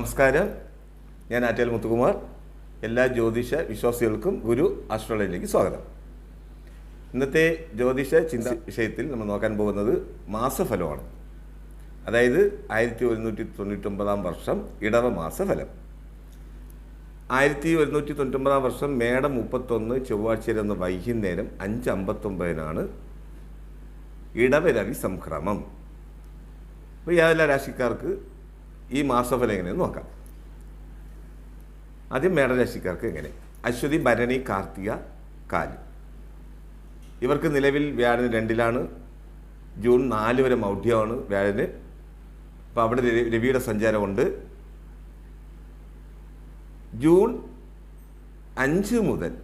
നമസ്കാരം. ഞാൻ ആറ്റൽ മുത്തുകുമാർ. എല്ലാ ജ്യോതിഷ വിശ്വാസികൾക്കും ഗുരു ആസ്ട്രോളജിയിലേക്ക് സ്വാഗതം. ഇന്നത്തെ ജ്യോതിഷ ചിന്ത വിഷയത്തിൽ നമ്മൾ നോക്കാൻ പോകുന്നത് മാസഫലമാണ്. അതായത് ആയിരത്തി ഒരുന്നൂറ്റി തൊണ്ണൂറ്റൊമ്പതാം വർഷം ഇടവ മാസഫലം. ആയിരത്തി ഒരുന്നൂറ്റി തൊണ്ണൂറ്റൊമ്പതാം വർഷം മേടം മുപ്പത്തൊന്ന് ചൊവ്വാഴ്ച എന്ന വൈകുന്നേരം അഞ്ച് അമ്പത്തൊമ്പതിനാണ് ഇടവരവി സംക്രമം. അപ്പോൾ ഏതെല്ലാം രാശിക്കാർക്ക് ഈ മാസഫലം എങ്ങനെയെന്ന് നോക്കാം. ആദ്യം മേടരാശിക്കാർക്ക് എങ്ങനെ? അശ്വതി ഭരണി കാർത്തിക കാൽ. ഇവർക്ക് നിലവിൽ വ്യാഴന് രണ്ടിലാണ് ജൂൺ നാല് വരെ മൗഢ്യമാണ് വ്യാഴന്. അപ്പോൾ അവിടെ രവി- രവിയുടെ സഞ്ചാരമുണ്ട്. ജൂൺ അഞ്ച് മുതൽ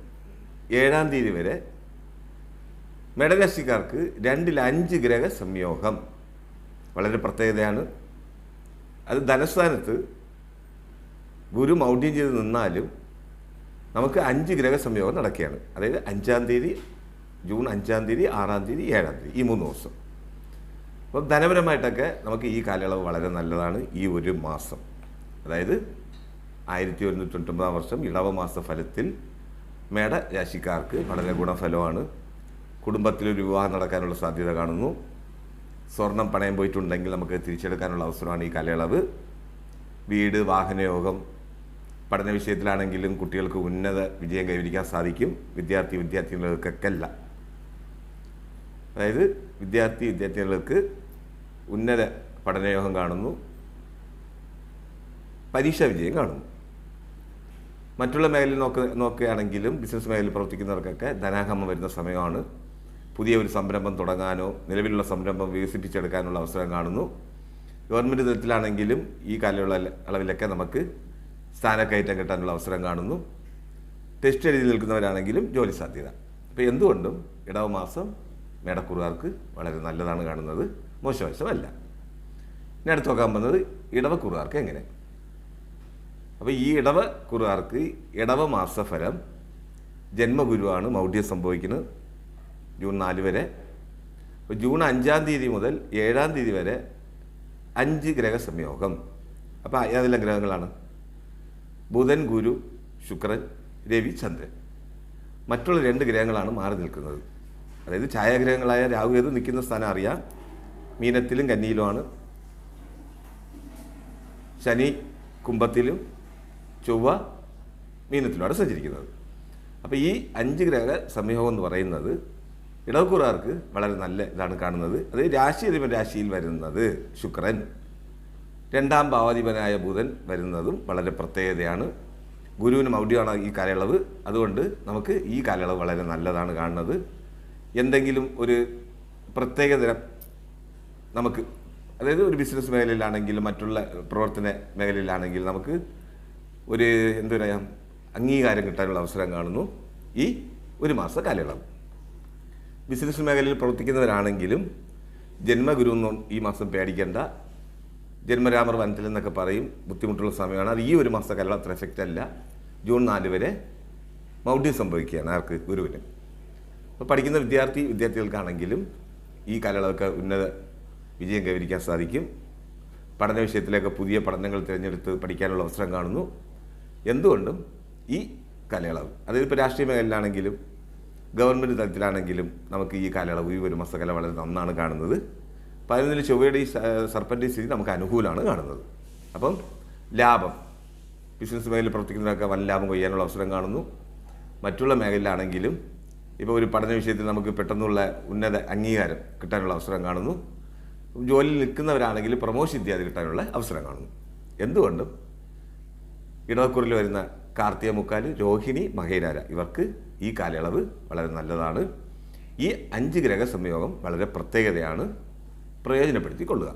ഏഴാം തീയതി വരെ മേടരാശിക്കാർക്ക് രണ്ടിൽ അഞ്ച് ഗ്രഹ സംയോഗം വളരെ പ്രത്യേകതയാണ്. അത് ധനസ്ഥാനത്ത് ഗുരു മൗഢ്യം ചെയ്ത് നിന്നാലും നമുക്ക് അഞ്ച് ഗ്രഹ സംയോഗം നടക്കുകയാണ്. അതായത് അഞ്ചാം തീയതി ജൂൺ അഞ്ചാം തീയതി ആറാം തീയതി ഏഴാം തീയതി ഈ മൂന്ന് ദിവസം. അപ്പോൾ ധനപരമായിട്ടൊക്കെ നമുക്ക് ഈ കാലയളവ് വളരെ നല്ലതാണ് ഈ ഒരു മാസം. അതായത് ആയിരത്തി ഒരുന്നൂറ്റി തൊണ്ണൂറ്റൊമ്പതാം വർഷം ഇളവ മാസ ഫലത്തിൽ മേട രാശിക്കാർക്ക് വളരെ ഗുണഫലമാണ്. കുടുംബത്തിലൊരു വിവാഹം നടക്കാനുള്ള സാധ്യത കാണുന്നു. സ്വർണം പണയം പോയിട്ടുണ്ടെങ്കിൽ നമുക്ക് തിരിച്ചെടുക്കാനുള്ള അവസരമാണ് ഈ കാലയളവ്. വീട് വാഹനയോഗം പഠന വിഷയത്തിലാണെങ്കിലും കുട്ടികൾക്ക് ഉന്നത വിജയം കൈവരിക്കാൻ സാധിക്കും. വിദ്യാർത്ഥി വിദ്യാർത്ഥികൾക്കൊക്കെല്ല അതായത് വിദ്യാർത്ഥി വിദ്യാർത്ഥികൾക്ക് ഉന്നത പഠനയോഗം കാണുന്നു. പരീക്ഷാ വിജയം കാണുന്നു. മറ്റുള്ള മേഖലയിൽ നോക്ക നോക്കുകയാണെങ്കിലും ബിസിനസ് മേഖലയിൽ പ്രവർത്തിക്കുന്നവർക്കൊക്കെ ധനാഗമം വരുന്ന സമയമാണ്. പുതിയ ഒരു സംരംഭം തുടങ്ങാനോ നിലവിലുള്ള സംരംഭം വികസിപ്പിച്ചെടുക്കാനുള്ള അവസരം കാണുന്നു. ഗവൺമെന്റ് തലത്തിലാണെങ്കിലും ഈ കാലയുള്ള അളവിലൊക്കെ നമുക്ക് സ്ഥാനക്കയറ്റം കിട്ടാനുള്ള അവസരം കാണുന്നു. ടെസ്റ്റ് എഴുതി നിൽക്കുന്നവരാണെങ്കിലും ജോലി സാധ്യത. അപ്പോൾ എന്തുകൊണ്ടും ഇടവ മാസം മേടക്കുറുകാർക്ക് വളരെ നല്ലതാണ് കാണുന്നത്. മോശവശമല്ല. ഇനി അടുത്ത് നോക്കാൻ പോകുന്നത് ഇടവക്കുറുകാർക്ക് എങ്ങനെ? അപ്പോൾ ഈ ഇടവ കുറുകാർക്ക് ഇടവ മാസഫലം ജന്മഗുരുവാണ് മൗഢ്യം സംഭവിക്കുന്നത്. ജൂൺ നാല് വരെ. ജൂൺ അഞ്ചാം തീയതി മുതൽ ഏഴാം തീയതി വരെ അഞ്ച് ഗ്രഹ സംയോഗം. അപ്പോൾ ഏതെല്ലാം ഗ്രഹങ്ങളാണ്? ബുധൻ ഗുരു ശുക്രൻ രവി ചന്ദ്രൻ. മറ്റുള്ള രണ്ട് ഗ്രഹങ്ങളാണ് മാറി നിൽക്കുന്നത്. അതായത് ഛായാഗ്രഹങ്ങളായ രാഹു ഏത് നിൽക്കുന്ന സ്ഥാനം അറിയാം. മീനത്തിലും കന്നിയിലുമാണ്. ശനി കുംഭത്തിലും ചൊവ്വ മീനത്തിലുമാണ് സഞ്ചരിക്കുന്നത്. അപ്പോൾ ഈ അഞ്ച് ഗ്രഹ സംയോഗം എന്ന് പറയുന്നത് ഇടവക്കൂറുകാർക്ക് വളരെ നല്ല ഇതാണ് കാണുന്നത്. അത് രാശിയധിപൻ രാശിയിൽ വരുന്നത് ശുക്രൻ. രണ്ടാം ഭാവാധിപനായ ബുധൻ വരുന്നതും വളരെ പ്രത്യേകതയാണ്. ഗുരുവിന് മൗഢ്യമാണ് ഈ കാലയളവ്. അതുകൊണ്ട് നമുക്ക് ഈ കാലയളവ് വളരെ നല്ലതാണ് കാണുന്നത്. എന്തെങ്കിലും ഒരു പ്രത്യേകതരം നമുക്ക് അതായത് ഒരു ബിസിനസ് മേഖലയിലാണെങ്കിലും മറ്റുള്ള പ്രവർത്തന മേഖലയിലാണെങ്കിലും നമുക്ക് ഒരു എന്താ പറയാം അംഗീകാരം കിട്ടാനുള്ള അവസരം കാണുന്നു ഈ ഒരു മാസ കാലയളവ്. ബിസിനസ് മേഖലയിൽ പ്രവർത്തിക്കുന്നവരാണെങ്കിലും ജന്മഗുരു ഒന്നും ഈ മാസം പേടിക്കേണ്ട. ജന്മരാമർ വനത്തിൽ എന്നൊക്കെ പറയും ബുദ്ധിമുട്ടുള്ള സമയമാണ്. അത് ഈ ഒരു മാസ കാലം അത്ര എഫക്റ്റ് അല്ല. ജൂൺ നാല് വരെ മൗഢ്യം സംഭവിക്കുകയാണ് ആർക്ക് ഗുരുവിന്. അപ്പോൾ പഠിക്കുന്ന വിദ്യാർത്ഥി വിദ്യാർത്ഥികൾക്കാണെങ്കിലും ഈ കാലയളവൊക്കെ ഉന്നത വിജയം കൈവരിക്കാൻ സാധിക്കും. പഠന വിഷയത്തിലേക്ക് പുതിയ പഠനങ്ങൾ തിരഞ്ഞെടുത്ത് പഠിക്കാനുള്ള അവസരം കാണുന്നു. എന്തുകൊണ്ടും ഈ കാലയളവ് അതായത് ഇപ്പോൾ രാഷ്ട്രീയ മേഖലയിലാണെങ്കിലും ഗവൺമെന്റ് തലത്തിലാണെങ്കിലും നമുക്ക് ഈ കാലയളവ് ഈ ഒരു മാസക്കാലം വളരെ നന്നാണ് കാണുന്നത്. പതിനൊന്നിൽ ചൊവ്വയുടെ ഈ സർപ്പന്റെ സ്ഥിതി നമുക്ക് അനുകൂലമാണ് കാണുന്നത്. അപ്പം ലാഭം. ബിസിനസ് മേഖലയിൽ പ്രവർത്തിക്കുന്നവരൊക്കെ വൻ ലാഭം കൊയ്യാനുള്ള അവസരം കാണുന്നു. മറ്റുള്ള മേഖലയിലാണെങ്കിലും ഇപ്പോൾ ഒരു പഠന വിഷയത്തിൽ നമുക്ക് പെട്ടെന്നുള്ള ഉന്നത അംഗീകാരം കിട്ടാനുള്ള അവസരം കാണുന്നു. ജോലിയിൽ നിൽക്കുന്നവരാണെങ്കിൽ പ്രമോഷൻ ഇത്യാദി കിട്ടാനുള്ള അവസരം കാണുന്നു. എന്തുകൊണ്ടും ഇടവക്കുറിൽ വരുന്ന കാർത്തിക മുക്കാൽ രോഹിണി മഹേനാര. ഇവർക്ക് ഈ കാലയളവ് വളരെ നല്ലതാണ്. ഈ അഞ്ച് ഗ്രഹ സംയോഗം വളരെ പ്രത്യേകതയാണ് പ്രയോജനപ്പെടുത്തി കൊള്ളുക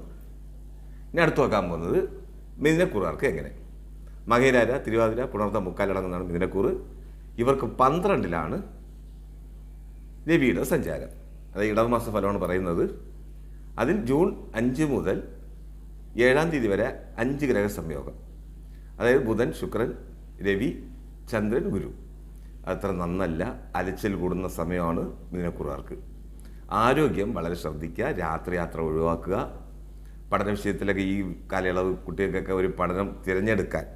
ഇനി അടുത്ത് നോക്കാൻ പോകുന്നത് മിഥുനക്കൂറുകാർക്ക് എങ്ങനെ? മകേരാര തിരുവാതിര പുണർത്ത മുക്കാലടങ്ങുന്നതാണ് മിഥുനക്കൂറ്. ഇവർക്ക് പന്ത്രണ്ടിലാണ് രവിയുടെ സഞ്ചാരം. അതായത് ഇടവമാസ ഫലമാണ് പറയുന്നത്. അതിൽ ജൂൺ അഞ്ച് മുതൽ ഏഴാം തീയതി വരെ അഞ്ച് ഗ്രഹ സംയോഗം. അതായത് ബുധൻ ശുക്രൻ രവി ചന്ദ്രൻ ഗുരു. അത്ര നന്നല്ല അലച്ചിൽ കൂടുന്ന സമയമാണ് മിഥുനക്കുറുകാർക്ക്. ആരോഗ്യം വളരെ ശ്രദ്ധിക്കുക രാത്രി യാത്ര ഒഴിവാക്കുക. പഠന വിഷയത്തിലൊക്കെ ഈ കാലയളവ് കുട്ടികൾക്കൊക്കെ ഒരു പഠനം തിരഞ്ഞെടുക്കാൻ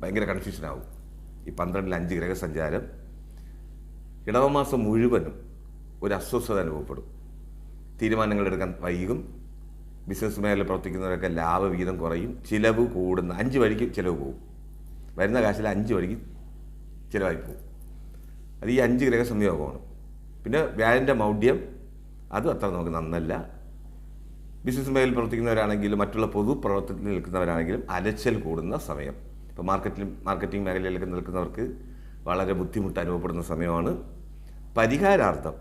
ഭയങ്കര കൺഫ്യൂഷനാവും ഈ പന്ത്രണ്ടിൽ അഞ്ച് ഗ്രഹസഞ്ചാരം. ഇടവമാസം മുഴുവനും ഒരു അസ്വസ്ഥത അനുഭവപ്പെടും. തീരുമാനങ്ങൾ എടുക്കാൻ വൈകും. ബിസിനസ് മേഖലയിൽ പ്രവർത്തിക്കുന്നവരൊക്കെ ലാഭവിഹിതം കുറയും. ചിലവ് കൂടുന്ന അഞ്ച് വഴിക്ക് ചിലവ് പോകും. വരുന്ന കാശിൽ അഞ്ച് വഴിക്ക് ചിലവായി പോകും അത് ഈ അഞ്ച് ഗ്രഹ സംയോഗമാണ്. പിന്നെ വ്യാഴന്റെ മൗഢ്യം അതും അത്ര നമുക്ക് നന്നല്ല. ബിസിനസ് മേഖലയിൽ പ്രവർത്തിക്കുന്നവരാണെങ്കിലും മറ്റുള്ള പൊതു പ്രവർത്തനത്തിൽ നിൽക്കുന്നവരാണെങ്കിലും അലച്ചൽ കൂടുന്ന സമയം. ഇപ്പോൾ മാർക്കറ്റിൽ മാർക്കറ്റിംഗ് മേഖലയിലൊക്കെ നിൽക്കുന്നവർക്ക് വളരെ ബുദ്ധിമുട്ട് അനുഭവപ്പെടുന്ന സമയമാണ്. പരിഹാരാർത്ഥം.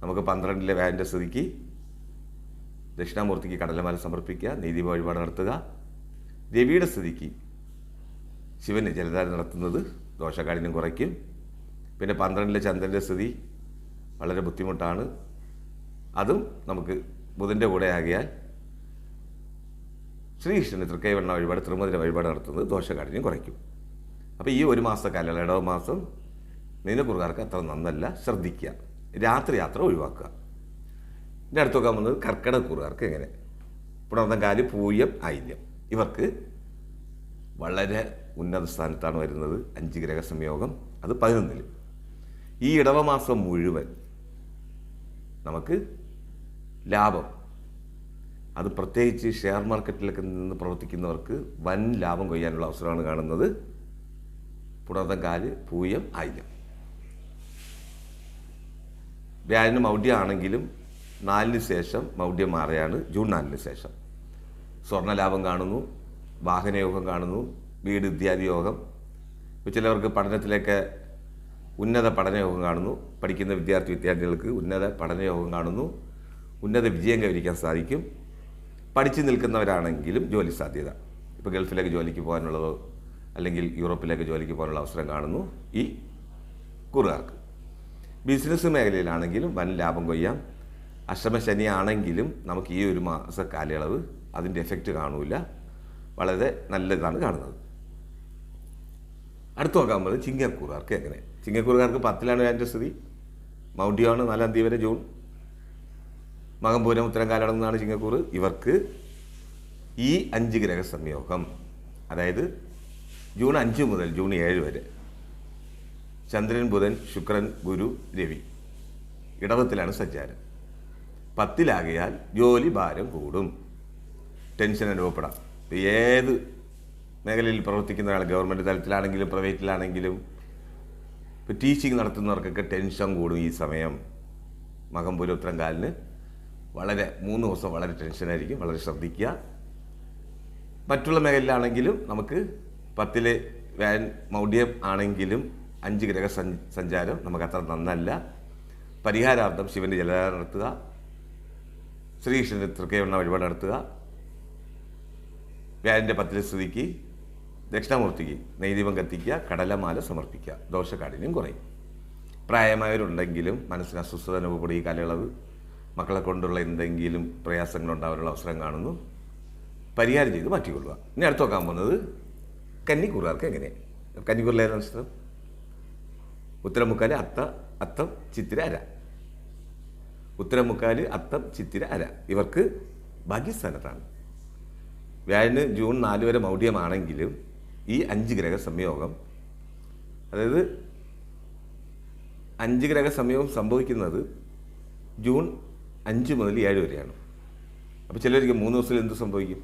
നമുക്ക് പന്ത്രണ്ടിലെ വ്യാഴന്റെ സ്ഥിതിക്ക് ദക്ഷിണാമൂർത്തിക്ക് കടലമാല സമർപ്പിക്കുക നീതി വഴിപാട് നടത്തുക. രവിയുടെ സ്ഥിതിക്ക് ശിവന് ജലധാര നടത്തുന്നത് ദോഷകാഠിന്യം കുറയ്ക്കും പിന്നെ പന്ത്രണ്ടിലെ ചന്ദ്രന്റെ സ്ഥിതി വളരെ ബുദ്ധിമുട്ടാണ്. അതും നമുക്ക് ബുധന്റെ കൂടെ ആകിയാൽ ശ്രീകൃഷ്ണന് തൃക്കൈവണ്ണ വഴിപാട് തിരുമതിര വഴിപാട് നടത്തുന്നത് ദോഷകാഠിന്യം കുറയ്ക്കും. അപ്പോൾ ഈ ഒരു മാസത്തെ കാലയളവ് ഇടവ മാസം മീനക്കുറുകാർക്ക് അത്ര നന്നല്ല. ശ്രദ്ധിക്കുക രാത്രി യാത്ര ഒഴിവാക്കുക. ഇനി അടുത്ത് നോക്കാൻ വന്നത് കർക്കിടകക്കുറുകാർക്ക് എങ്ങനെ? പുണർന്നങ്കാൽ പൂയം ആയില്യം ഇവർക്ക് വളരെ ഉന്നത സ്ഥാനത്താണ് വരുന്നത്. അഞ്ച് ഗ്രഹ സംയോഗം അത് പതിനൊന്നിൽ ഈ ഇടവമാസം മുഴുവൻ നമുക്ക് ലാഭം. അത് പ്രത്യേകിച്ച് ഷെയർ മാർക്കറ്റിലൊക്കെ നിന്ന് പ്രവർത്തിക്കുന്നവർക്ക് വൻ ലാഭം കൊയ്യാനുള്ള അവസരമാണ് കാണുന്നത്. പുണർതങ്കാൽ പൂയം ആയിരം വ്യാഴന് മൗഢ്യമാണെങ്കിലും നാലിന് ശേഷം മൗഢ്യം മാറിയാണ്. ജൂൺ നാലിന് ശേഷം. സ്വർണലാഭം കാണുന്നു. വാഹനയോഗം കാണുന്നു. വീട് വിദ്യാഭ്യോഗം യോഗം ഇപ്പോൾ ചിലവർക്ക് പഠനത്തിലേക്ക് ഉന്നത പഠനയോഗം കാണുന്നു. പഠിക്കുന്ന വിദ്യാർത്ഥി വിദ്യാർത്ഥികൾക്ക് ഉന്നത പഠനയോഗം കാണുന്നു. ഉന്നത വിജയം കൈവരിക്കാൻ സാധിക്കും. പഠിച്ചു നിൽക്കുന്നവരാണെങ്കിലും ജോലി സാധ്യത. ഇപ്പോൾ ഗൾഫിലേക്ക് ജോലിക്ക് പോകാനുള്ളതോ അല്ലെങ്കിൽ യൂറോപ്പിലേക്ക് ജോലിക്ക് പോകാനുള്ള അവസരം കാണുന്നു ഈ കുറുകാർക്ക്. ബിസിനസ് മേഖലയിലാണെങ്കിലും വൻ ലാഭം കൊയ്യാം. അഷ്ടമശനി ആണെങ്കിലും നമുക്ക് ഈ ഒരു മാസ കാലയളവ് അതിന്റെ എഫക്റ്റ് കാണൂല. വളരെ നല്ലതാണ് കാണുന്നത്. അടുത്ത് നോക്കാൻ പോകുന്നത് ചിങ്ങക്കൂറുകാർക്ക് എങ്ങനെ? ചിങ്ങക്കൂറുകാർക്ക് പത്തിലാണ് അതിന്റെ സ്ഥിതി. മൗഢ്യമാണ് നാലാം തീയതി വരെ ജൂൺ. മകംപൂരം ഉത്തരം കാലടങ്ങുന്നതാണ് ചിങ്ങക്കൂറ്. ഇവർക്ക് ഈ അഞ്ച് ഗ്രഹ സംയോഗം അതായത് ജൂൺ അഞ്ച് മുതൽ ജൂൺ ഏഴ് വരെ ചന്ദ്രൻ ബുധൻ ശുക്രൻ ഗുരു രവി ഇടവത്തിലാണ് സഞ്ചാരം. പത്തിലാകിയാൽ ജോലി ഭാരം കൂടും. ടെൻഷൻ അനുഭവപ്പെടാം. ഏത് മേഖലയിൽ പ്രവർത്തിക്കുന്ന ആൾ ഗവൺമെന്റ് തലത്തിലാണെങ്കിലും പ്രൈവറ്റിലാണെങ്കിലും ഇപ്പോൾ ടീച്ചിങ് നടത്തുന്നവർക്കൊക്കെ ടെൻഷൻ കൂടും ഈ സമയം. മകം ഉത്തരം കാലിന് വളരെ മൂന്ന് ദിവസം വളരെ ടെൻഷനായിരിക്കും വളരെ ശ്രദ്ധിക്കുക. മറ്റുള്ള മേഖലയിലാണെങ്കിലും നമുക്ക് പത്തിൽ വാൻ മൗഢ്യം ആണെങ്കിലും അഞ്ച് ഗ്രഹ സഞ്ചാരം നമുക്ക് അത്ര നന്നല്ല. പരിഹാരാർത്ഥം ശിവന്റെ ജലധാരം നടത്തുക. ശ്രീകൃഷ്ണന്റെ തൃക്കൈവണ്ണ വഴിപാട് നടത്തുക. വ്യാഴന്റെ പത്തിലെ സ്ഥിതിക്ക് ദക്ഷിണാമൂർത്തിക്ക് നെയ്ദീപം കത്തിക്കുക കടലമാല സമർപ്പിക്കുക. ദോഷകാഠിന്യം കുറയും. പ്രായമായവരുണ്ടെങ്കിലും മനസ്സിന് അസ്വസ്ഥത അനുഭവപ്പെടും ഈ കാലയളവ്. മക്കളെ കൊണ്ടുള്ള എന്തെങ്കിലും പ്രയാസങ്ങൾ ഉണ്ടാവാനുള്ള അവസരം കാണുന്നു. പരിഹാരം ചെയ്ത് മാറ്റിക്കൊള്ളുക. ഇനി അടുത്ത് നോക്കാൻ പോകുന്നത് കന്നിക്കൂറുകാർക്ക് എങ്ങനെയാണ് കന്നിക്കൂറിലേതാണ് നക്ഷത്രം? ഉത്തരമുക്കാൽ അത്ത അത്തം ചിത്തിര അര. ഉത്തരമുക്കാൽ അത്തം ചിത്തിര അര. ഇവർക്ക് ഭാഗ്യസ്ഥാനത്താണ്. വ്യാഴന് ജൂൺ നാല് വരെ മൗഢ്യമാണെങ്കിലും ഈ അഞ്ച് ഗ്രഹ സംയോഗം അതായത് അഞ്ച് ഗ്രഹ സംയോഗം സംഭവിക്കുന്നത് ജൂൺ അഞ്ച് മുതൽ ഏഴ് വരെയാണ്. അപ്പോൾ ചിലർക്ക് മൂന്ന് ദിവസത്തിൽ എന്ത് സംഭവിക്കും?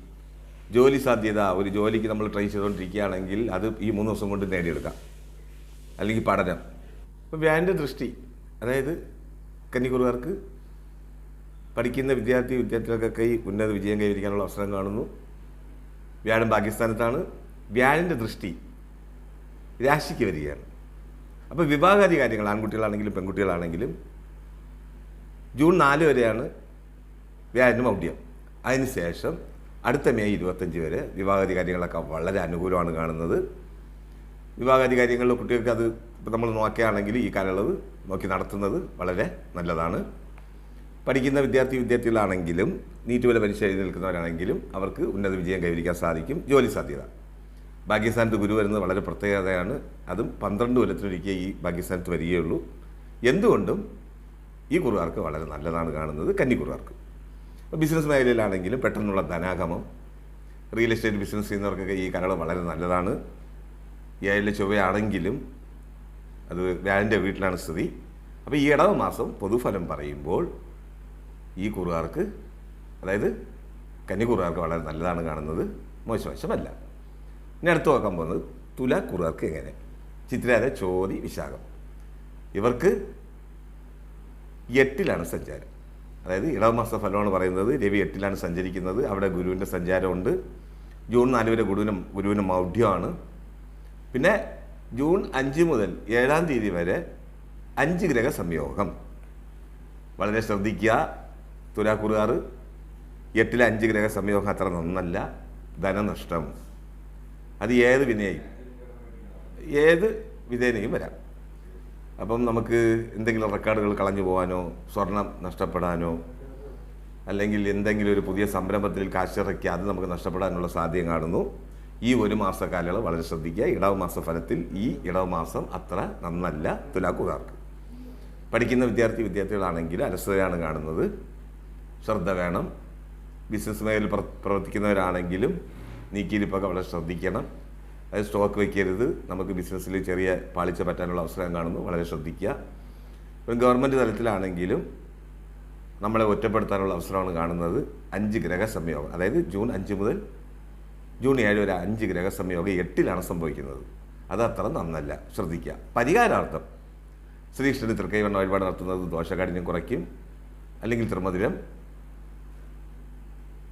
ജോലി സാധ്യത ഒരു ജോലിക്ക് നമ്മൾ ട്രൈ ചെയ്തുകൊണ്ടിരിക്കുകയാണെങ്കിൽ അത് ഈ മൂന്ന് ദിവസം കൊണ്ട് നേടിയെടുക്കാം. അല്ലെങ്കിൽ പഠനം. അപ്പോൾ വ്യാന്റെ ദൃഷ്ടി അതായത് കന്നിക്കുറുകാർക്ക് പഠിക്കുന്ന വിദ്യാർത്ഥി വിദ്യാർത്ഥികൾക്കൊക്കെ ഈ ഉന്നത വിജയം കൈവരിക്കാനുള്ള അവസരം കാണുന്നു. വ്യാഴം പാകിസ്ഥാനത്താണ്. വ്യാഴന്റെ ദൃഷ്ടി രാശിക്ക് വരികയാണ്. അപ്പോൾ വിവാഹാദി കാര്യങ്ങൾ ആൺകുട്ടികളാണെങ്കിലും പെൺകുട്ടികളാണെങ്കിലും ജൂൺ നാല് വരെയാണ് വ്യാഴന് മൗഢ്യം. അതിനുശേഷം അടുത്ത മെയ് ഇരുപത്തഞ്ച് വരെ വിവാഹാദി കാര്യങ്ങളൊക്കെ വളരെ അനുകൂലമാണ് കാണുന്നത്. വിവാഹാദി കാര്യങ്ങളിൽ കുട്ടികൾക്ക് അത് ഇപ്പം നമ്മൾ നോക്കുകയാണെങ്കിൽ ഈ കാലയളവ് നോക്കി നടത്തുന്നത് വളരെ നല്ലതാണ്. പഠിക്കുന്ന വിദ്യാർത്ഥി വിദ്യാർത്ഥികളാണെങ്കിലും നീറ്റ് പോലെ എഴുതി നിൽക്കുന്നവരാണെങ്കിലും അവർക്ക് ഉന്നത വിജയം കൈവരിക്കാൻ സാധിക്കും. ജോലി സാധ്യത. ഭാഗ്യസ്ഥാനത്ത് ഗുരു വരുന്നത് വളരെ പ്രത്യേകതയാണ്. അതും പന്ത്രണ്ട് കൊല്ലത്തിനൊരിക്കൽ ഈ ഭാഗ്യസ്ഥാനത്ത് വരികയുള്ളൂ. എന്തുകൊണ്ടും ഈ കുറുകാർക്ക് വളരെ നല്ലതാണ് കാണുന്നത് കന്നിക്കുറുകാർക്ക്. ബിസിനസ് മേഖലയിലാണെങ്കിലും പെട്ടെന്നുള്ള ധനാഗമം റിയൽ എസ്റ്റേറ്റ് ബിസിനസ് ചെയ്യുന്നവർക്കൊക്കെ ഈ കലകൾ വളരെ നല്ലതാണ്. ഏഴിലെ ചൊവ്വയാണെങ്കിലും അത് വ്യാഴന്റെ വീട്ടിലാണ് സ്ഥിതി. അപ്പോൾ ഈ ഇടവ മാസം പൊതുഫലം പറയുമ്പോൾ ഈ കുറുകാർക്ക് അതായത് കന്നിക്കുറുകാർക്ക് വളരെ നല്ലതാണ് കാണുന്നത്. മോശവശമല്ല. ഇനി അടുത്ത് നോക്കാൻ പോകുന്നത് തുല കുറുവർക്ക് എങ്ങനെ? ചിത്രര ചോതി വിശാഖം. ഇവർക്ക് എട്ടിലാണ് സഞ്ചാരം. അതായത് ഇടവമാസ ഫലമാണ് പറയുന്നത്. രവി എട്ടിലാണ് സഞ്ചരിക്കുന്നത്. അവിടെ ഗുരുവിന്റെ സഞ്ചാരമുണ്ട്. ജൂൺ നാല് വരെ ഗുരുവിന് ഗുരുവിന് മൗഢ്യമാണ് പിന്നെ ജൂൺ അഞ്ച് മുതൽ ഏഴാം തീയതി വരെ അഞ്ച് ഗ്രഹ സംയോഗം. വളരെ ശ്രദ്ധിക്കുക. തുലാക്കുറുകാർ എട്ടിലെ അഞ്ച് ഗ്രഹ സംയോഗം അത്ര നന്നല്ല. ധനനഷ്ടം. അത് ഏത് വിനയും ഏത് വിധേനയും വരാം. അപ്പം നമുക്ക് എന്തെങ്കിലും റെക്കോർഡുകൾ കളഞ്ഞു പോകാനോ സ്വർണം നഷ്ടപ്പെടാനോ അല്ലെങ്കിൽ എന്തെങ്കിലും ഒരു പുതിയ സംരംഭത്തിൽ കാശിറക്കി അത് നമുക്ക് നഷ്ടപ്പെടാനുള്ള സാധ്യത കാണുന്നു. ഈ ഒരു മാസ കാലയളവ് വളരെ ശ്രദ്ധിക്കുക. ഇടവ് മാസ ഫലത്തിൽ ഈ ഇടവ് മാസം അത്ര നന്നല്ല തുലാക്കുകാർക്ക്. പഠിക്കുന്ന വിദ്യാർത്ഥി വിദ്യാർത്ഥികളാണെങ്കിൽ അലസതയാണ് കാണുന്നത്. ശ്രദ്ധ വേണം. ബിസിനസ് മേഖലയിൽ പ്ര- പ്രവർത്തിക്കുന്നവരാണെങ്കിലും നീക്കിയിരിപ്പൊക്കെ വളരെ ശ്രദ്ധിക്കണം. അത് സ്റ്റോക്ക് വയ്ക്കരുത് നമുക്ക് ബിസിനസ്സിൽ ചെറിയ പാളിച്ച പറ്റാനുള്ള അവസരം കാണുന്നു. വളരെ ശ്രദ്ധിക്കുക. ഇപ്പം ഗവൺമെന്റ് തലത്തിലാണെങ്കിലും നമ്മളെ ഒറ്റപ്പെടുത്താനുള്ള അവസരമാണ് കാണുന്നത്. അഞ്ച് ഗ്രഹ സംയോഗം. അതായത് ജൂൺ അഞ്ച് മുതൽ ജൂൺ ഏഴ് വരെ അഞ്ച് ഗ്രഹ സംയോഗം എട്ടിലാണ് സംഭവിക്കുന്നത്. അത് അത്ര നന്നല്ല. ശ്രദ്ധിക്കുക. പരിഹാരാർത്ഥം. ശ്രീകൃഷ്ണന് തൃക്കൈവണ്ണ വഴിപാട് നടത്തുന്നത് ദോഷകാഠിന്യം കുറയ്ക്കും. അല്ലെങ്കിൽ തൃമധുരം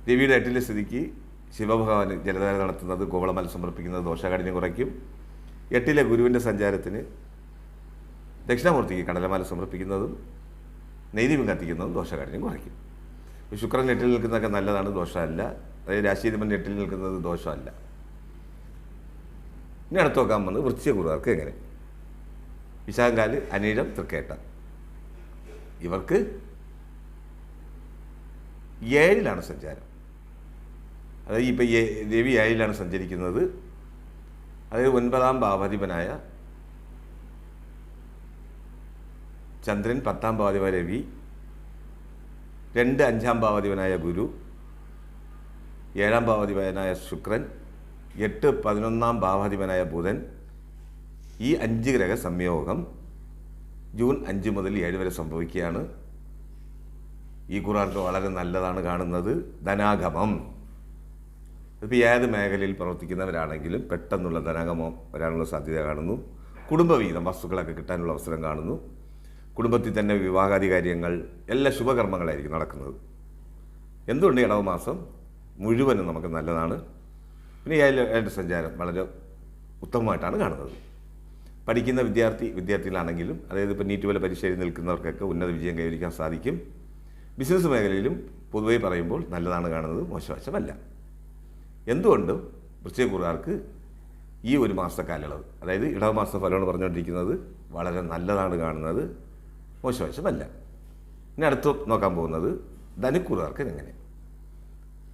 രവിയുടെ എട്ടിലെ സ്ഥിതിക്ക് ശിവഭഗവാന് ജലധാര നടത്തുന്നത് കോവളമല സമർപ്പിക്കുന്നത് ദോഷകാഠിന്യം കുറയ്ക്കും. എട്ടിലെ ഗുരുവിന്റെ സഞ്ചാരത്തിന് ദക്ഷിണാമൂർത്തിക്ക് കടലമാല സമർപ്പിക്കുന്നതും നെയ്തിമം കത്തിക്കുന്നതും ദോഷകാഠിന്യം കുറയ്ക്കും. ശുക്രൻ എട്ടിൽ നിൽക്കുന്നതൊക്കെ നല്ലതാണ് ദോഷമല്ല. അതായത് രാശിധിപൻ എട്ടിൽ നിൽക്കുന്നത് ദോഷമല്ല. ഇനി അടുത്ത് നോക്കാൻ വന്നത് വൃശ്ചികകുറുകാർക്ക് എങ്ങനെ? വിശാഖാൽ അനീഴം തൃക്കേട്ട. ഇവർക്ക് ഏഴിലാണ് സഞ്ചാരം. അതായത് ഇപ്പം രവി ഏഴിലാണ് സഞ്ചരിക്കുന്നത്. അതായത് ഒൻപതാം ഭാവാധിപനായ ചന്ദ്രൻ പത്താം ഭാവാധിപ രവി രണ്ട് അഞ്ചാം ഭാവാധിപനായ ഗുരു ഏഴാം ഭാവാധിപനായ ശുക്രൻ എട്ട് പതിനൊന്നാം ഭാവാധിപനായ ബുധൻ. ഈ അഞ്ച് ഗ്രഹ സംയോഗം ജൂൺ അഞ്ച് മുതൽ ഏഴ് വരെ സംഭവിക്കുകയാണ്. ഈ കുറാർക്ക് വളരെ നല്ലതാണ് കാണുന്നത്. ധനാഗമം. ഇപ്പോൾ ഏത് മേഖലയിൽ പ്രവർത്തിക്കുന്നവരാണെങ്കിലും പെട്ടെന്നുള്ള ധനാഗമം വരാനുള്ള സാധ്യത കാണുന്നു. കുടുംബവിഹിതം വസ്തുക്കളൊക്കെ കിട്ടാനുള്ള അവസരം കാണുന്നു. കുടുംബത്തിൽ തന്നെ വിവാഹാദി കാര്യങ്ങൾ എല്ലാ ശുഭകർമ്മങ്ങളായിരിക്കും നടക്കുന്നത്. എന്തുകൊണ്ട് ഇടവ് മാസം മുഴുവനും നമുക്ക് നല്ലതാണ്? പിന്നെ ഏഴ് സഞ്ചാരം? വളരെ ഉത്തമമായിട്ടാണ് കാണുന്നത്. പഠിക്കുന്ന വിദ്യാർത്ഥി വിദ്യാർത്ഥികളാണെങ്കിലും അതായത് ഇപ്പോൾ നീറ്റ് പോലെ പരീക്ഷ നിൽക്കുന്നവർക്കൊക്കെ ഉന്നത വിജയം കൈവരിക്കാൻ സാധിക്കും. ബിസിനസ് മേഖലയിലും പൊതുവേ പറയുമ്പോൾ നല്ലതാണ് കാണുന്നത് മോശവശമല്ല. എന്തുകൊണ്ടും വൃശ്ചിക വൃശ്ചികക്കുറുകാർക്ക് ഈ ഒരു മാസത്തെ കാലയളവ് അതായത് ഇടവമാസ ഫലമാണ് പറഞ്ഞുകൊണ്ടിരിക്കുന്നത് വളരെ നല്ലതാണ് കാണുന്നത് മോശവശമല്ല. ഇനി അടുത്ത് നോക്കാൻ പോകുന്നത് ധനുക്കുറുകാർക്ക് എങ്ങനെ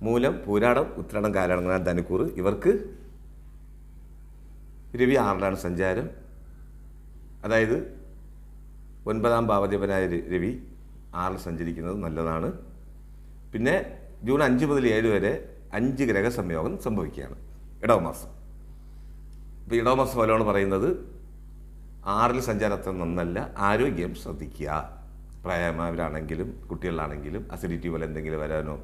മൂലം പൂരാടം ഉത്രാടം കാലടങ്ങുന്ന ധനുക്കൂർ ഇവർക്ക് രവി ആറിലാണ് സഞ്ചാരം. അതായത് ഒൻപതാം ഭാവദേവനായ രവി ആറിൽ സഞ്ചരിക്കുന്നത് നല്ലതാണ്. പിന്നെ ജൂൺ അഞ്ച് മുതൽ ഏഴ് വരെ അഞ്ച് ഗ്രഹ സംയോഗം സംഭവിക്കുകയാണ്. ഇടവമാസം. ഇപ്പോൾ ഇടവമാസം ഫലമാണ് പറയുന്നത് ആറിൽ സഞ്ചാരത്തിൽ നന്നല്ല ആരോഗ്യം ശ്രദ്ധിക്കുക. പ്രായമായവരാണെങ്കിലും കുട്ടികളാണെങ്കിലും അസിഡിറ്റി പോലെ എന്തെങ്കിലും വരാനോ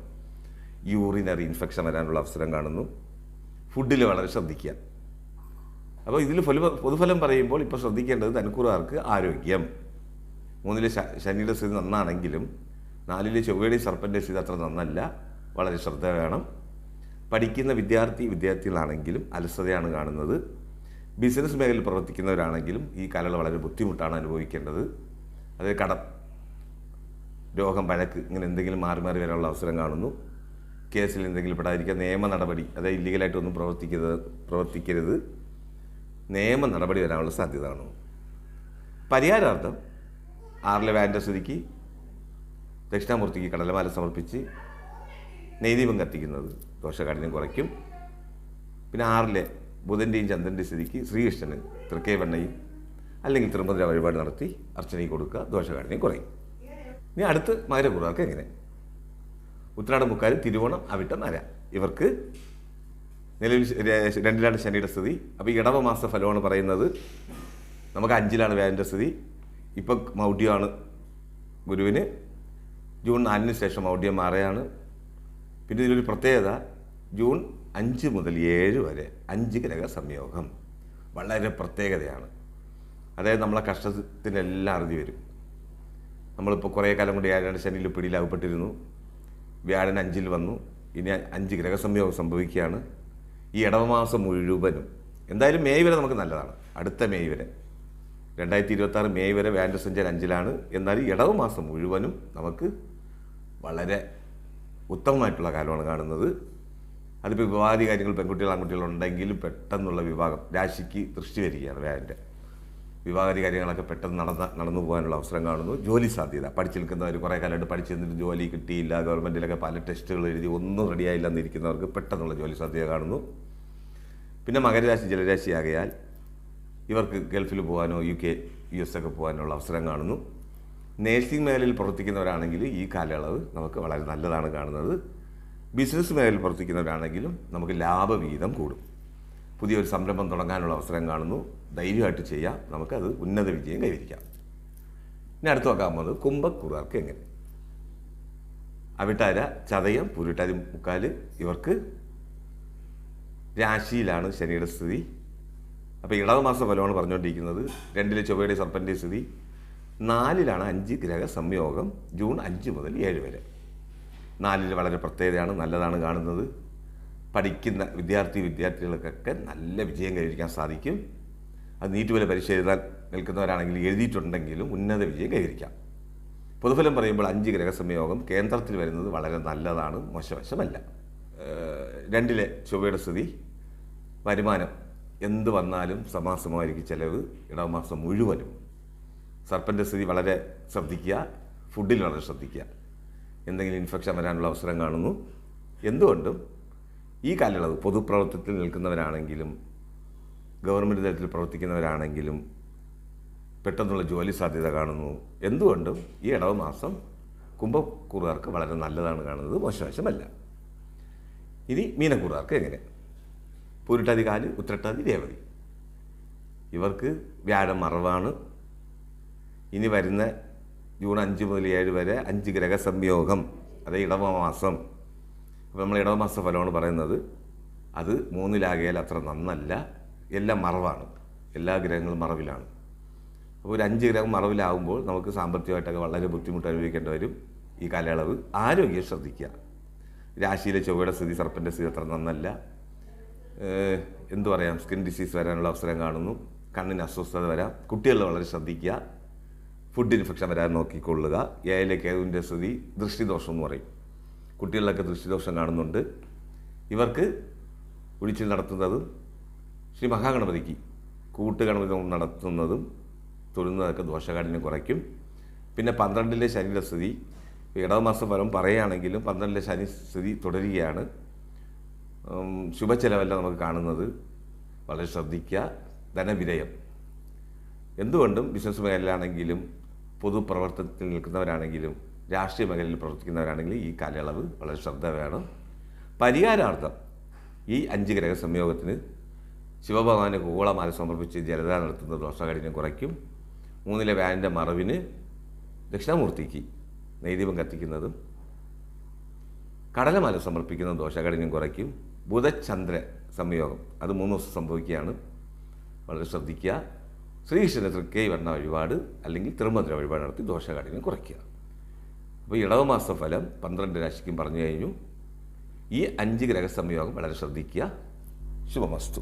യൂറിനറി ഇൻഫെക്ഷൻ വരാനുള്ള അവസരം കാണുന്നു. ഫുഡിൽ വളരെ ശ്രദ്ധിക്കുക. അപ്പോൾ ഇതിൽ ഫല പൊതുഫലം പറയുമ്പോൾ ഇപ്പോൾ ശ്രദ്ധിക്കേണ്ടത് ധനുക്കുറുകാർക്ക് ആരോഗ്യം. മൂന്നിലെ ശനിയുടെ സ്ഥിതി നന്നാണെങ്കിലും നാലിലെ ചൊവ്വയുടെയും സർപ്പന്റെ സ്ഥിതി അത്ര നന്നല്ല വളരെ ശ്രദ്ധ വേണം. പഠിക്കുന്ന വിദ്യാർത്ഥി വിദ്യാർത്ഥികളാണെങ്കിലും അലസതയാണ് കാണുന്നത്. ബിസിനസ് മേഖലയിൽ പ്രവർത്തിക്കുന്നവരാണെങ്കിലും ഈ കാലയളവ് വളരെ ബുദ്ധിമുട്ടാണ് അനുഭവിക്കേണ്ടത്. അതായത് കടം രോഗം വഴക്ക് ഇങ്ങനെ എന്തെങ്കിലും മാറി മാറി വരാനുള്ള അവസരം കാണുന്നു. കേസിൽ എന്തെങ്കിലും പെടാതിരിക്കുക നിയമ നടപടി അതായത് ഇല്ലീഗലായിട്ടൊന്നും പ്രവർത്തിക്കരുത് പ്രവർത്തിക്കരുത്. നിയമ നടപടി വരാനുള്ള സാധ്യത കാണുന്നു. പരിഹാരാർത്ഥം ആറിലെ വാൻഡ സ്ഥിതിക്ക് ദക്ഷിണാമൂർത്തിക്ക് കടലമാല സമർപ്പിച്ച് നെയ്ദീപം കത്തിക്കുന്നത്. ദോഷകാഠിന്യം കുറയ്ക്കും. പിന്നെ ആറിലെ ബുധന്റെയും ചന്ദ്രന്റെയും സ്ഥിതിക്ക് ശ്രീകൃഷ്ണന് തൃക്കേവണ്ണയും അല്ലെങ്കിൽ തിരുമുദ്ര വഴിപാട് നടത്തി അർച്ചനയ്ക്ക് കൊടുക്കുക ദോഷകാഠിന്യം കുറയും. ഇനി അടുത്ത് മകരപൂർവർക്ക് എങ്ങനെ? ഉത്രാട മുക്കാലും തിരുവോണം അവിട്ട നര ഇവർക്ക് നിലവിൽ രണ്ടിലാണ് ശനിയുടെ സ്ഥിതി. അപ്പോൾ ഇടവ മാസ ഫലമാണ് പറയുന്നത്. നമുക്ക് അഞ്ചിലാണ് വ്യാഴന്റെ സ്ഥിതി. ഇപ്പം മൗഢ്യമാണ് ഗുരുവിന്. ജൂൺ നാലിന് ശേഷം മൗഢ്യം മാറുകയാണ്. പിന്നെ ഇതിലൊരു പ്രത്യേകത ജൂൺ അഞ്ച് മുതൽ ഏഴ് വരെ അഞ്ച് ഗ്രഹ സംയോഗം. വളരെ പ്രത്യേകതയാണ്. അതായത് നമ്മളെ കഷ്ടത്തിനെല്ലാം അറുതി വരും. നമ്മളിപ്പോൾ കുറേ കാലം കൊണ്ട് ഏഴാണ്ട് ശനിയിൽ പിടിയിലാകപ്പെട്ടിരുന്നു വ്യാഴൻ അഞ്ചിൽ വന്നു. ഇനി അഞ്ച് ഗ്രഹ സംയോഗം സംഭവിക്കുകയാണ്. ഈ ഇടവമാസം മുഴുവനും. എന്തായാലും മേയ് വരെ നമുക്ക് നല്ലതാണ്. അടുത്ത മേയ് വരെ. രണ്ടായിരത്തി ഇരുപത്തി ആറ് മേയ് വരെ വ്യാഴന്റെ സഞ്ചാരം അഞ്ചിലാണ്. എന്നാൽ ഈ ഇടവമാസം മുഴുവനും നമുക്ക് വളരെ ഉത്തമമായിട്ടുള്ള കാലമാണ് കാണുന്നത്. അതിപ്പോൾ വിവാഹാദി കാര്യങ്ങൾ പെൺകുട്ടികൾ ഉണ്ടെങ്കിലും പെട്ടെന്നുള്ള വിവാഹം രാശിക്ക് ദൃഷ്ടി വരികയാണ് വ്യാഴന്റെ. കാര്യങ്ങളൊക്കെ പെട്ടെന്ന് നടന്ന നടന്നു പോകാനുള്ള അവസരം കാണുന്നു. ജോലി സാധ്യത. പഠിച്ചു നിൽക്കുന്നവർ കുറേ കാലമായിട്ട് പഠിച്ചു നിന്നിട്ട് ജോലി കിട്ടിയില്ല. ഗവൺമെന്റിലൊക്കെ പല ടെസ്റ്റുകൾ എഴുതി ഒന്നും റെഡിയായില്ല എന്നിരിക്കുന്നവർക്ക് പെട്ടെന്നുള്ള ജോലി സാധ്യത കാണുന്നു. പിന്നെ മകരരാശി ജലരാശിയാകയാൽ ഇവർക്ക് ഗൾഫിൽ പോകാനോ യു കെ യു എസ് ഒക്കെ പോകാനുള്ള അവസരം കാണുന്നു. നേഴ്സിംഗ് മേഖലയിൽ പ്രവർത്തിക്കുന്നവരാണെങ്കിൽ ഈ കാലയളവ് നമുക്ക് വളരെ നല്ലതാണ് കാണുന്നത്. ബിസിനസ് മേഖലയിൽ പ്രവർത്തിക്കുന്നവരാണെങ്കിലും നമുക്ക് ലാഭവിഹിതം കൂടും. പുതിയൊരു സംരംഭം തുടങ്ങാനുള്ള അവസരം കാണുന്നു. ധൈര്യമായിട്ട് ചെയ്യാം. നമുക്കത് ഉന്നത വിജയം കൈവരിക്കാം. ഇനി അടുത്ത് നോക്കാൻ പോകുന്നത് കുംഭക്കുറാർക്ക് എങ്ങനെ? അവിട്ടാര ചതയം പുരുട്ടാതി മുക്കാൽ ഇവർക്ക് രാശിയിലാണ് ശനിയുടെ സ്ഥിതി. അപ്പോൾ ഇടവമാസ ഫലമാണ് പറഞ്ഞുകൊണ്ടിരിക്കുന്നത്. രണ്ടിലെ ചൊവ്വയുടെ സർപ്പന്റെ സ്ഥിതി. നാലിലാണ് അഞ്ച് ഗ്രഹ സംയോഗം ജൂൺ അഞ്ച് മുതൽ ഏഴ് വരെ. നാലിൽ വളരെ പ്രത്യേകതയാണ് നല്ലതാണ് കാണുന്നത്. പഠിക്കുന്ന വിദ്യാർത്ഥി വിദ്യാർത്ഥികൾക്കൊക്കെ നല്ല വിജയം കൈവരിക്കാൻ സാധിക്കും. അത് നീറ്റ് പോലെ പരീക്ഷ എഴുതാൻ നിൽക്കുന്നവരാണെങ്കിൽ എഴുതിയിട്ടുണ്ടെങ്കിലും ഉന്നത വിജയം കൈവരിക്കാം. പൊതുഫലം പറയുമ്പോൾ അഞ്ച് ഗ്രഹസംയോഗം കേന്ദ്രത്തിൽ വരുന്നത് വളരെ നല്ലതാണ് മോശവശമല്ല. രണ്ടിലെ ചൊവ്വയുടെ സ്ഥിതി വരുമാനം എന്ത് വന്നാലും സമാസമായിരിക്കും ചിലവ് ഇടവമാസം മുഴുവനും. സർപ്പന്റെ സ്ഥിതി വളരെ ശ്രദ്ധിക്കുക ഫുഡിൽ വളരെ ശ്രദ്ധിക്കുക. എന്തെങ്കിലും ഇൻഫെക്ഷൻ വരാനുള്ള അവസരം കാണുന്നു. എന്തുകൊണ്ടും ഈ കാലയളവ് പൊതുപ്രവർത്തനത്തിൽ നിൽക്കുന്നവരാണെങ്കിലും ഗവൺമെന്റ് തലത്തിൽ പ്രവർത്തിക്കുന്നവരാണെങ്കിലും പെട്ടെന്നുള്ള ജോലി സാധ്യത കാണുന്നു. എന്തുകൊണ്ടും ഈ ഇടവ മാസം കുംഭക്കൂറുകാർക്ക് വളരെ നല്ലതാണ് കാണുന്നത് മോശവശമല്ല. ഇനി മീനക്കൂറുകാർക്ക് എങ്ങനെ? പൂരിട്ടാതി കാൽ ഉത്രട്ടാതി രേവതി. ഇവർക്ക് വ്യാഴം മറവാണ്. ഇനി വരുന്ന ജൂൺ അഞ്ച് മുതൽ ഏഴ് വരെ അഞ്ച് ഗ്രഹസംയോഗം. അത് ഇടവമാസം. അപ്പോൾ നമ്മൾ ഇടവമാസ ഫലമാണ് പറയുന്നത്. അത് മൂന്നിലാകിയാൽ അത്ര നന്നല്ല. എല്ലാം മറവാണ്. എല്ലാ ഗ്രഹങ്ങളും മറവിലാണ്. അപ്പോൾ ഒരു അഞ്ച് ഗ്രഹം മറവിലാവുമ്പോൾ നമുക്ക് സാമ്പത്തികമായിട്ടൊക്കെ വളരെ ബുദ്ധിമുട്ട് അനുഭവിക്കേണ്ടി വരും ഈ കാലയളവ്. ആരോഗ്യം ശ്രദ്ധിക്കുക. രാശിയിലെ ചൊവ്വയുടെ സ്ഥിതി സർപ്പന്റെ സ്ഥിതി അത്ര നന്നല്ല. എന്തു പറയാം? സ്കിൻ ഡിസീസ് വരാനുള്ള അവസരം കാണുന്നു. കണ്ണിന് അസ്വസ്ഥത വരാം. കുട്ടികളെ വളരെ ശ്രദ്ധിക്കുക. ഫുഡ് ഇൻഫെക്ഷൻ വരാൻ നോക്കിക്കൊള്ളുക. ഏഴിലെ കേതുവിന്റെ സ്ഥിതി ദൃഷ്ടിദോഷം എന്ന് പറയും. കുട്ടികളിലൊക്കെ ദൃഷ്ടിദോഷം കാണുന്നുണ്ട്. ഇവർക്ക് ഒഴിച്ചിൽ നടത്തുന്നതും ശ്രീ മഹാഗണപതിക്ക് കൂട്ടുഗണപതി നടത്തുന്നതും തൊഴുന്നതൊക്കെ ദോഷകാഠിന്യം കുറയ്ക്കും. പിന്നെ പന്ത്രണ്ടിലെ ശനിയുടെ സ്ഥിതി ഇടവമാസം ഫലം പറയുകയാണെങ്കിലും പന്ത്രണ്ടിലെ ശനി സ്ഥിതി തുടരുകയാണ്. ശുഭചെലവല്ല നമുക്ക് കാണുന്നത്. വളരെ ശ്രദ്ധിക്കുക. ധനവിരയം. എന്തുകൊണ്ടും ബിസിനസ് മേഖലയിലാണെങ്കിലും പൊതുപ്രവർത്തനത്തിൽ നിൽക്കുന്നവരാണെങ്കിലും രാഷ്ട്രീയ മേഖലയിൽ പ്രവർത്തിക്കുന്നവരാണെങ്കിലും ഈ കാലയളവ് വളരെ ശ്രദ്ധ വേണം. പരിഹാരാർത്ഥം ഈ അഞ്ച് ഗ്രഹ സംയോഗത്തിന് ശിവഭഗവാന് കൂവളമാല സമർപ്പിച്ച് ജലത നടത്തുന്ന ദോഷകാഠിന്യം കുറയ്ക്കും. മൂന്നിലെ വ്യാനിന്റെ മറവിന് ദക്ഷിണാമൂർത്തിക്ക് നെയ്ദീപം കത്തിക്കുന്നതും കടലമാല സമർപ്പിക്കുന്ന ദോഷകാഠിന്യം കുറയ്ക്കും. ബുധചന്ദ്ര സംയോഗം അത് മൂന്ന് ദിവസം സംഭവിക്കുകയാണ്. വളരെ ശ്രദ്ധിക്കുക. ശ്രീകൃഷ്ണന്റെ തൃക്കൈ വരുന്ന വഴിപാട് അല്ലെങ്കിൽ തിരുമന്ദ്ര വഴിപാട് നടത്തി ദോഷകാഠിന്യം കുറയ്ക്കുക. അപ്പോൾ ഇടവമാസ ഫലം പന്ത്രണ്ട് രാശിക്കും പറഞ്ഞു കഴിഞ്ഞു. ഈ അഞ്ച് ഗ്രഹസംയോഗം വളരെ ശ്രദ്ധിക്കുക. ശുഭമസ്തു.